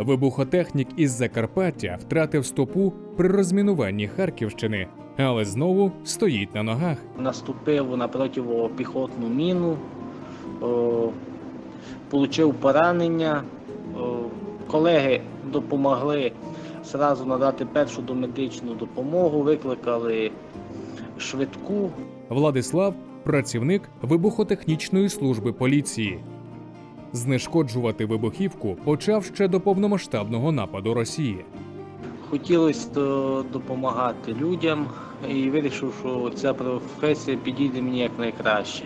Вибухотехнік із Закарпаття втратив стопу при розмінуванні Харківщини, але знову стоїть на ногах. Наступив на противопіхотну міну, о, получив поранення. О, колеги допомогли зразу надати першу домедичну допомогу, викликали швидку. Владислав працівник вибухотехнічної служби поліції. Знешкоджувати вибухівку почав ще до повномасштабного нападу Росії. Хотілося допомагати людям і вирішив, що ця професія підійде мені якнайкраще,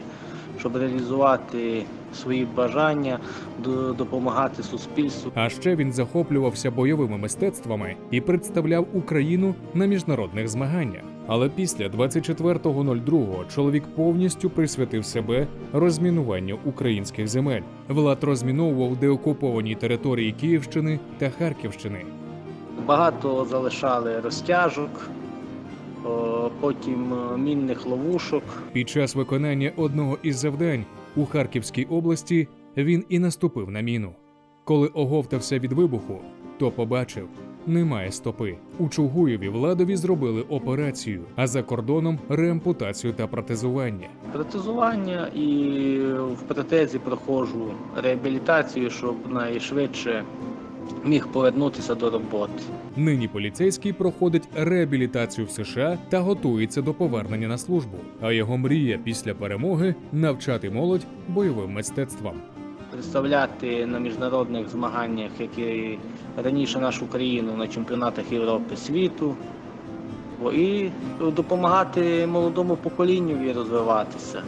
щоб реалізувати свої бажання, допомагати суспільству. А ще він захоплювався бойовими мистецтвами і представляв Україну на міжнародних змаганнях. Але після 24.02 чоловік повністю присвятив себе розмінуванню українських земель. Влад розміновував деокуповані території Київщини та Харківщини. Багато залишали розтяжок, потім е, мінних ловушок. Під час виконання одного із завдань у Харківській області він і наступив на міну. Коли оговтався від вибуху, то побачив немає стопи. У Чугуєві владові зробили операцію, а за кордоном реампутацію та протезування. Протезування і в протезі проходжу реабілітацію, щоб найшвидше міг повернутися до роботи. Нині поліцейський проходить реабілітацію в США та готується до повернення на службу. А його мрія після перемоги навчати молодь бойовим мистецтвам. Представляти на міжнародних змаганнях, які раніше нашу країну на чемпіонатах Європи світу, і допомагати молодому поколінню розвиватися.